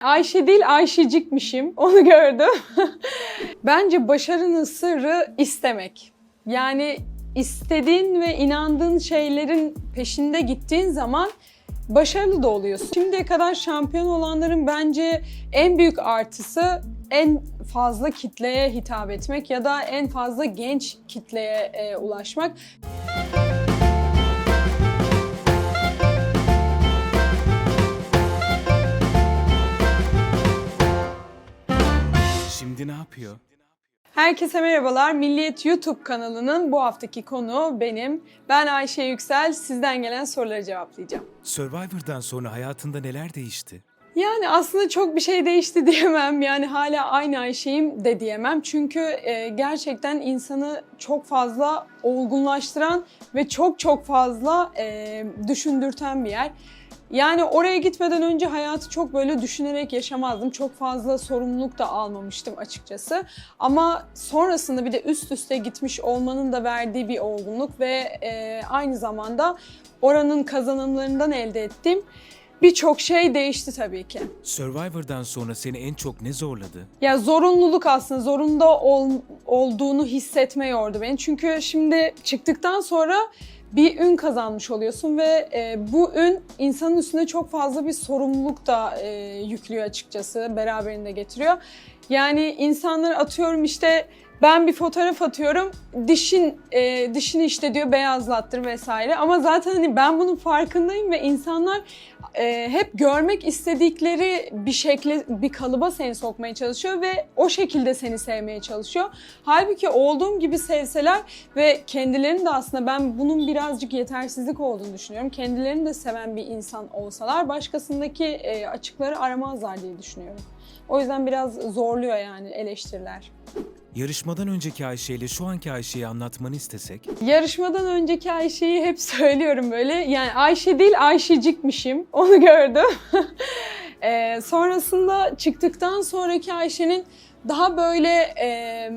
Ayşe değil Ayşecikmişim. Onu gördüm. Bence başarının sırrı istemek. Yani istediğin ve inandığın şeylerin peşinde gittiğin zaman başarılı da oluyorsun. Şimdiye kadar şampiyon olanların bence en büyük artısı en fazla kitleye hitap etmek ya da en fazla genç kitleye e, ulaşmak. Şimdi ne yapıyor? Herkese merhabalar. Milliyet YouTube kanalının bu haftaki konuğu benim. Ben Ayşe Yüksel. Sizden gelen soruları cevaplayacağım. Survivor'dan sonra hayatında neler değişti? Yani aslında çok bir şey değişti diyemem. Yani hala aynı Ayşe'yim de diyemem. Çünkü e, gerçekten insanı çok fazla olgunlaştıran ve çok çok fazla e, düşündürten bir yer. Yani oraya gitmeden önce hayatı çok böyle düşünerek yaşamazdım. Çok fazla sorumluluk da almamıştım açıkçası. Ama sonrasında bir de üst üste gitmiş olmanın da verdiği bir olgunluk ve e, aynı zamanda oranın kazanımlarından elde ettiğim birçok şey değişti tabii ki. Survivor'dan sonra seni en çok ne zorladı? Ya zorunluluk aslında zorunda ol- olduğunu hissetme yordu beni. Çünkü şimdi çıktıktan sonra bir ün kazanmış oluyorsun ve e, bu ün insanın üstüne çok fazla bir sorumluluk da e, yüklüyor açıkçası beraberinde getiriyor. Yani insanlar atıyorum işte ben bir fotoğraf atıyorum dişin e, dişini işte diyor beyazlattır vesaire ama zaten hani ben bunun farkındayım ve insanlar e, hep görmek istedikleri bir şekle bir kalıba seni sokmaya çalışıyor ve o şekilde seni sevmeye çalışıyor. Halbuki olduğum gibi sevseler ve kendilerini de aslında ben bunun birazcık yetersizlik olduğunu düşünüyorum. Kendilerini de seven bir insan olsalar başkasındaki e, açıkları aramazlar diye düşünüyorum. O yüzden biraz zorluyor yani eleştiriler. Yarışmadan önceki Ayşe ile şu anki Ayşe'yi anlatmanı istesek, Yarışmadan önceki Ayşe'yi hep söylüyorum böyle. Yani Ayşe değil Ayşecikmişim. Onu gördüm. Ee, sonrasında çıktıktan sonraki Ayşe'nin daha böyle e,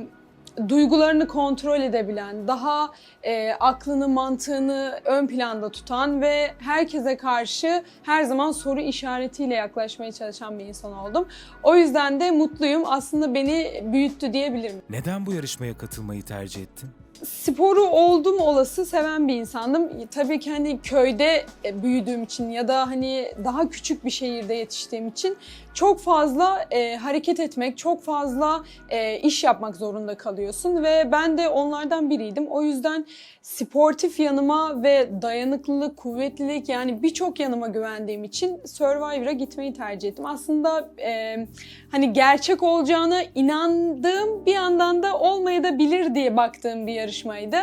duygularını kontrol edebilen, daha e, aklını, mantığını ön planda tutan ve herkese karşı her zaman soru işaretiyle yaklaşmaya çalışan bir insan oldum. O yüzden de mutluyum. Aslında beni büyüttü diyebilirim. neden bu yarışmaya katılmayı tercih ettin? Sporu oldum olası seven bir insandım. Tabii ki hani köyde e, büyüdüğüm için ya da hani daha küçük bir şehirde yetiştiğim için çok fazla e, hareket etmek, çok fazla e, iş yapmak zorunda kalıyorsun ve ben de onlardan biriydim. O yüzden sportif yanıma ve dayanıklılık, kuvvetlilik yani birçok yanıma güvendiğim için Survivor'a gitmeyi tercih ettim. Aslında e, hani gerçek olacağına inandığım bir yandan da olmaya da bilir diye baktığım bir yarışmaydı.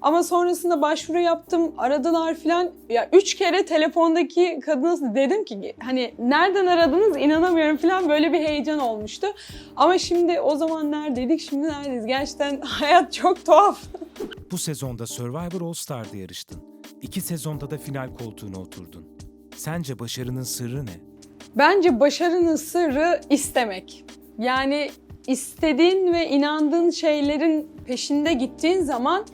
Ama sonrasında başvuru yaptım, aradılar filan. Ya üç kere telefondaki kadına dedim ki hani nereden aradınız inanamıyorum filan böyle bir heyecan olmuştu. Ama şimdi o zaman neredeydik, şimdi neredeyiz? Gerçekten hayat çok tuhaf. Bu sezonda Survivor All Star'da yarıştın. İki sezonda da final koltuğuna oturdun. Sence başarının sırrı ne? Bence başarının sırrı istemek. Yani istediğin ve inandığın şeylerin peşinde gittiğin zaman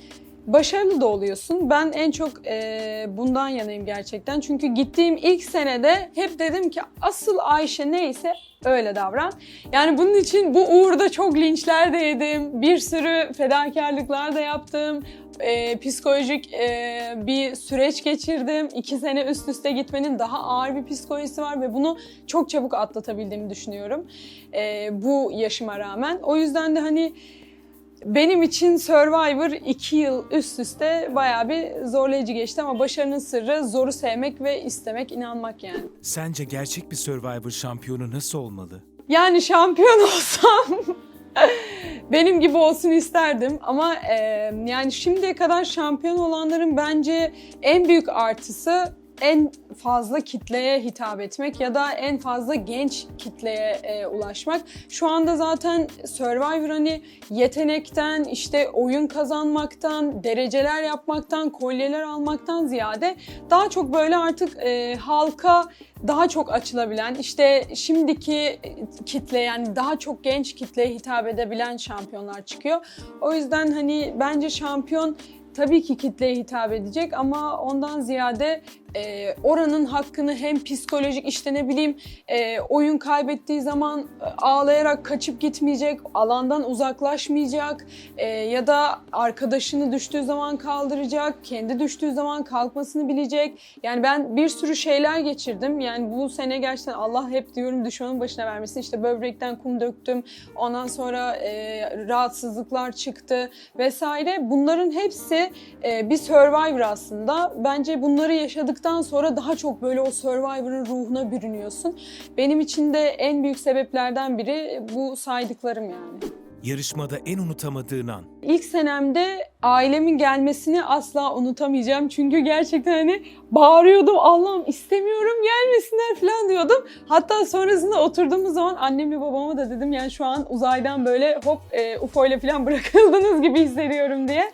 başarılı da oluyorsun. Ben en çok e, bundan yanayım gerçekten. Çünkü gittiğim ilk senede hep dedim ki asıl Ayşe neyse öyle davran. Yani bunun için bu uğurda çok linçler de yedim. Bir sürü fedakarlıklar da yaptım. E, psikolojik e, bir süreç geçirdim. İki sene üst üste gitmenin daha ağır bir psikolojisi var ve bunu çok çabuk atlatabildiğimi düşünüyorum. E, bu yaşıma rağmen. O yüzden de hani benim için Survivor 2 yıl üst üste bayağı bir zorlayıcı geçti ama başarının sırrı zoru sevmek ve istemek, inanmak yani. Sence gerçek bir Survivor şampiyonu nasıl olmalı? Yani şampiyon olsam benim gibi olsun isterdim ama e, yani şimdiye kadar şampiyon olanların bence en büyük artısı en fazla kitleye hitap etmek ya da en fazla genç kitleye e, ulaşmak. Şu anda zaten Survivor hani yetenekten, işte oyun kazanmaktan, dereceler yapmaktan, kolyeler almaktan ziyade daha çok böyle artık e, halka daha çok açılabilen, işte şimdiki kitle yani daha çok genç kitleye hitap edebilen şampiyonlar çıkıyor. O yüzden hani bence şampiyon tabii ki kitleye hitap edecek ama ondan ziyade e, oranın hakkını hem psikolojik işte ne bileyim e, oyun kaybettiği zaman e, ağlayarak kaçıp gitmeyecek, alandan uzaklaşmayacak e, ya da arkadaşını düştüğü zaman kaldıracak, kendi düştüğü zaman kalkmasını bilecek. Yani ben bir sürü şeyler geçirdim. Yani bu sene gerçekten Allah hep diyorum düşmanın başına vermesin. İşte böbrekten kum döktüm. Ondan sonra e, rahatsızlıklar çıktı vesaire. Bunların hepsi e, bir Survivor aslında. Bence bunları yaşadıktan sonra daha çok böyle o Survivor'ın ruhuna bürünüyorsun. Benim için de en büyük sebeplerden biri bu saydıklarım yani. Yarışmada en unutamadığın an. İlk senemde ailemin gelmesini asla unutamayacağım. Çünkü gerçekten hani bağırıyordum Allah'ım istemiyorum gelmesinler falan diyordum. Hatta sonrasında oturduğumuz zaman annemi babama da dedim yani şu an uzaydan böyle hop e, UFO ile falan bırakıldınız gibi hissediyorum diye.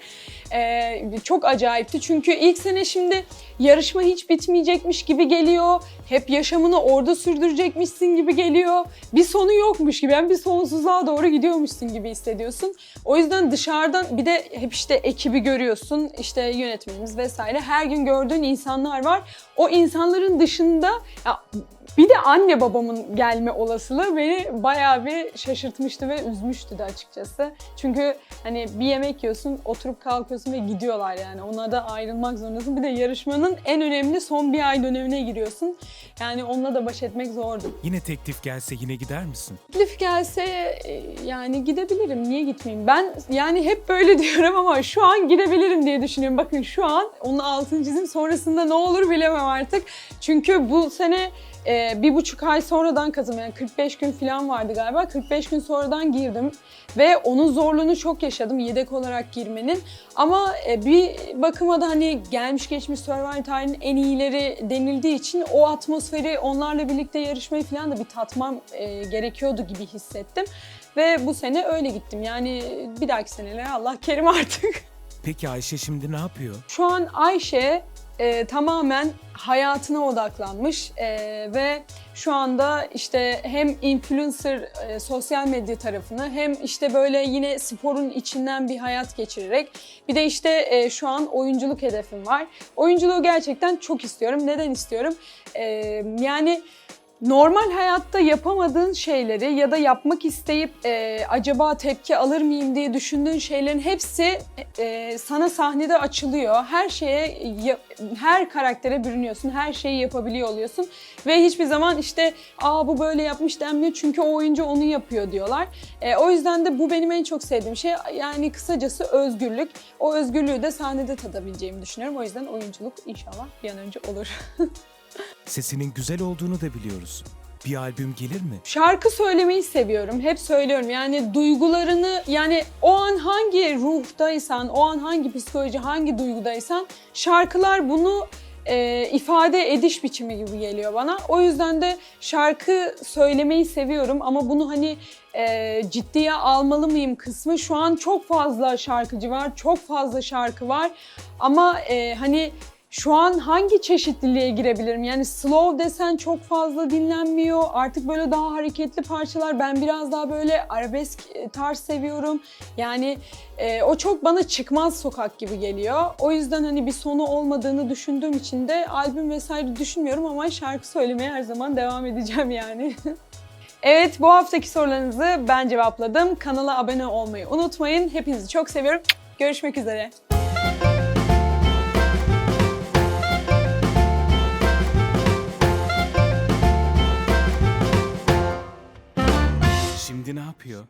E, çok acayipti. Çünkü ilk sene şimdi yarışma hiç bitmeyecekmiş gibi geliyor. Hep yaşamını orada sürdürecekmişsin gibi geliyor. Bir sonu yokmuş gibi yani bir sonsuzluğa doğru gidiyormuşsun gibi hissediyorsun. O yüzden dışarıdan bir de hep işte ekibi görüyorsun. işte yönetmenimiz vesaire. Her gün gördüğün insanlar var. O insanların dışında ya bir de anne babamın gelme olasılığı beni bayağı bir şaşırtmıştı ve üzmüştü de açıkçası. Çünkü hani bir yemek yiyorsun, oturup kalkıyorsun ve gidiyorlar yani. Ona da ayrılmak zorundasın. Bir de yarışmanın en önemli son bir ay dönemine giriyorsun. Yani onunla da baş etmek zordu. Yine teklif gelse yine gider misin? Teklif gelse e, yani gidebilirim. Niye gitmeyeyim? Ben yani hep böyle diyorum ama şu an gidebilirim diye düşünüyorum. Bakın şu an onun altını çizim. Sonrasında ne olur bilemem artık. Çünkü bu sene e, bir buçuk ay sonradan kazım yani 45 gün falan vardı galiba. 45 gün sonradan girdim ve onun zorluğunu çok yaşadım yedek olarak girmenin. Ama e, bir bakıma da hani gelmiş geçmiş Survivor tarihinin en iyileri denildiği için o atmosferi onlarla birlikte yarışmayı falan da bir tatmam e, gerekiyordu gibi hissettim. Ve bu sene öyle gittim. Yani bir dahaki senelere Allah kerim artık. Peki Ayşe şimdi ne yapıyor? Şu an Ayşe e, tamamen hayatına odaklanmış e, ve şu anda işte hem influencer e, sosyal medya tarafını hem işte böyle yine sporun içinden bir hayat geçirerek bir de işte e, şu an oyunculuk hedefim var. Oyunculuğu gerçekten çok istiyorum. Neden istiyorum? E, yani normal hayatta yapamadığın şeyleri ya da yapmak isteyip e, acaba tepki alır mıyım diye düşündüğün şeylerin hepsi e, sana sahnede açılıyor. Her şeye, her karaktere bürünüyorsun, her şeyi yapabiliyor oluyorsun ve hiçbir zaman işte aa bu böyle yapmış denmiyor çünkü o oyuncu onu yapıyor diyorlar. E, o yüzden de bu benim en çok sevdiğim şey. Yani kısacası özgürlük. O özgürlüğü de sahnede tadabileceğimi düşünüyorum. O yüzden oyunculuk inşallah bir an önce olur. Sesinin güzel olduğunu da biliyoruz. Bir albüm gelir mi? Şarkı söylemeyi seviyorum. Hep söylüyorum. Yani duygularını yani o an hangi ruhtaysan, o an hangi psikoloji, hangi duygudaysan şarkılar bunu e, ifade ediş biçimi gibi geliyor bana. O yüzden de şarkı söylemeyi seviyorum ama bunu hani e, ciddiye almalı mıyım kısmı şu an çok fazla şarkıcı var, çok fazla şarkı var ama e, hani şu an hangi çeşitliliğe girebilirim? Yani slow desen çok fazla dinlenmiyor. Artık böyle daha hareketli parçalar. Ben biraz daha böyle arabesk e, tarz seviyorum. Yani e, o çok bana çıkmaz sokak gibi geliyor. O yüzden hani bir sonu olmadığını düşündüğüm için de albüm vesaire düşünmüyorum ama şarkı söylemeye her zaman devam edeceğim yani. Evet bu haftaki sorularınızı ben cevapladım. Kanala abone olmayı unutmayın. Hepinizi çok seviyorum. Görüşmek üzere. Şimdi ne yapıyor?